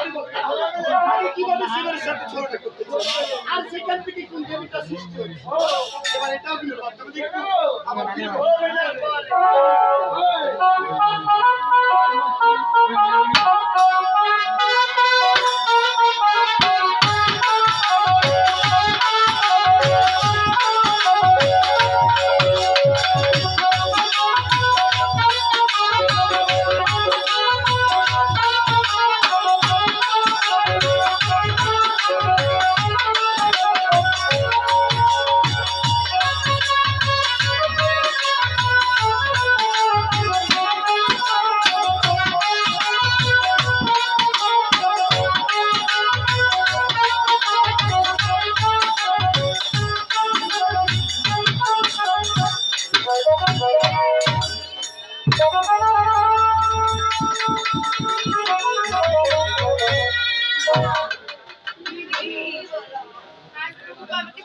আমি কীভাবে শিবের সাথে ঝগড়া করতে আর সেখান থেকে কোন দেবীটা সৃষ্টি হয়েছে? এবার এটাও কিন্তু আমার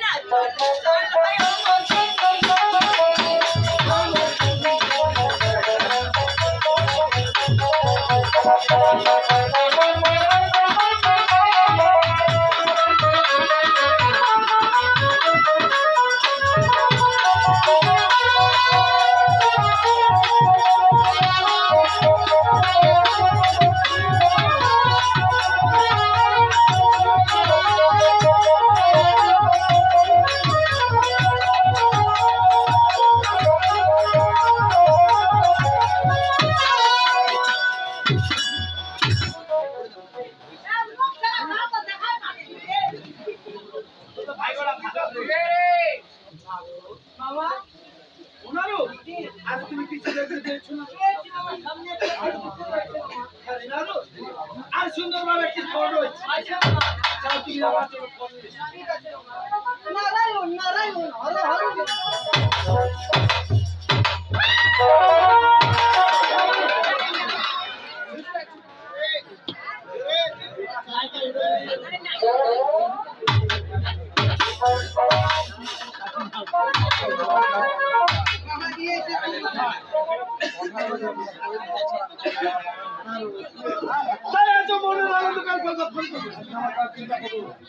না আর সুন্দরভাবে একটি ফল রয়েছে।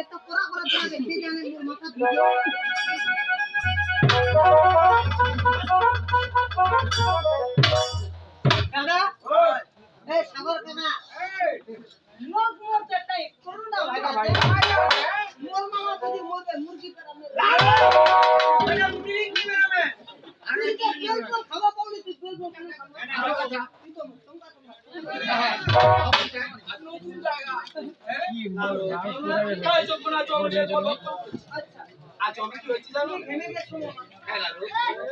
একটা পড়া করা যাবে কে জানে মোর মাথা ভিজে দাদা এই সাগর কাকা। লোক মোর চাটাই করুণা ভাই না বলো আচ্ছা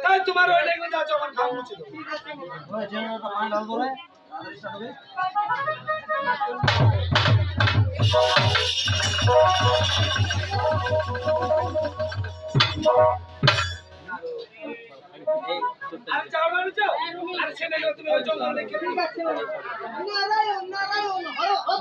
তাই তোমার ওই লেগে যাচ্ছে আমার খাওয়া ছিল আরে যাও না যাও আরে ছেলে তুমি ওই জঙ্গল দেখে নারায়ণ নারায়ণ হর হর।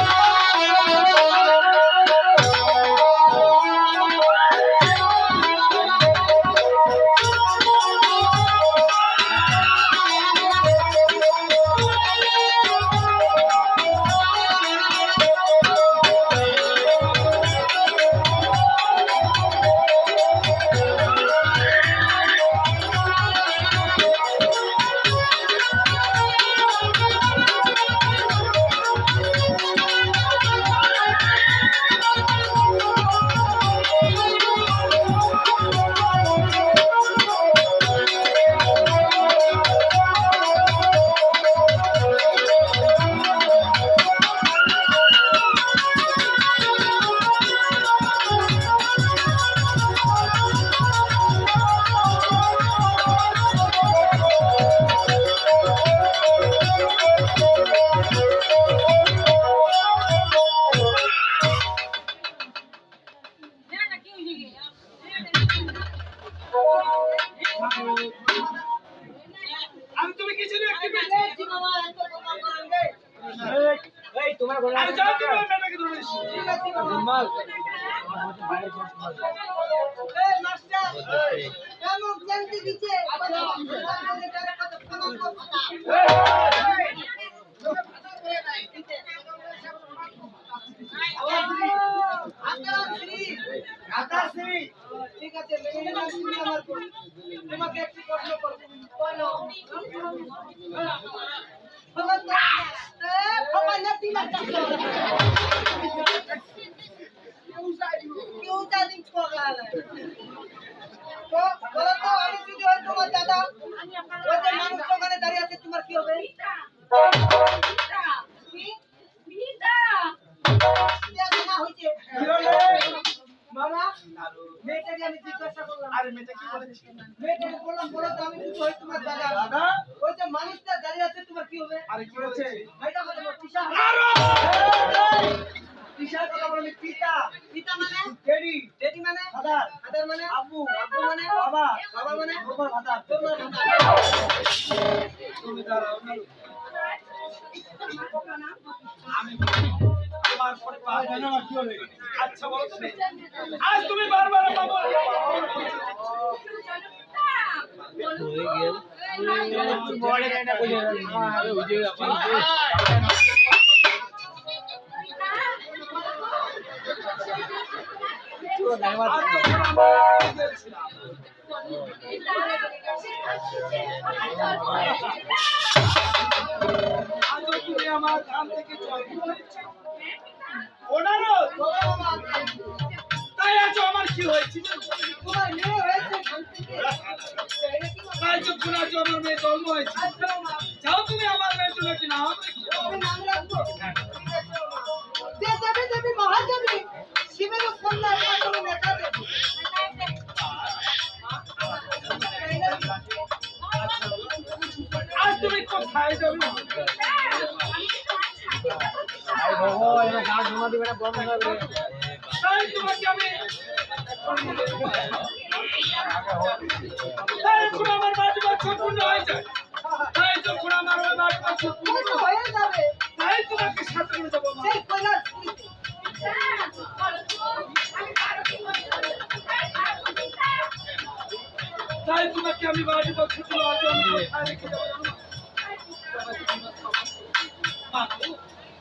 মাস্টার মেয়েটাকে আমি জিজ্ঞাসা করলাম। আরে মেয়েটা কি বলেছে মেয়েটাকে বললাম বলো তো আমি যদি তোমার দাদা। দাদা? ওই যে মানুষটা দাঁড়িয়ে আছে তোমার কি হবে? আরে কি হয়েছে মেয়েটা বলে আমার পিসা কিসের কথা বলি পিতা। পিতা মানে? ডেডি ডেডি মানে? ফাদার। মানে? আব্বু। আব্বু মানে? বাবা। বাবা মানে? তোমার ফাদার। তোমার দাদা তুমি দাঁড়াও। আমি আচ্ছা বলো তুমি আজ তুমি বারবার বাবা। আজ তুমি আমার ধান থেকে জল ওনারও তাই আছো আমার কি হয়েছে? মেয়ে তাই চোখ আছো মেয়ে জন্ম হয়েছে। যাও তুমি আমার মেয়ে চলে কিনা আমার মাঠ সম্পূর্ণ হয়ে তাই আমার ওই মাঠ সম্পূর্ণ হয়ে যাবে তাই তোমাকে সাথে আমি বাড়ি বছর আচরণ রেখে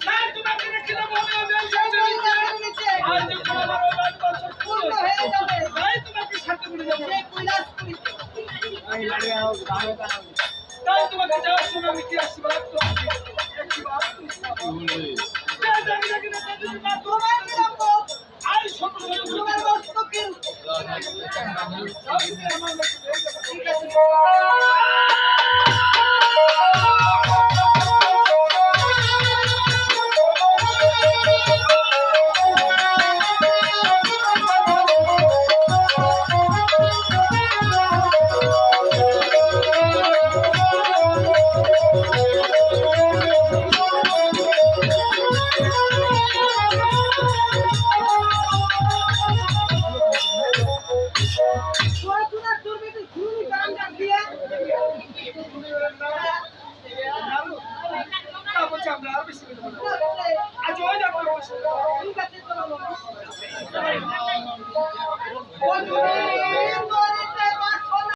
তাই তোমাকে ঠিক আছে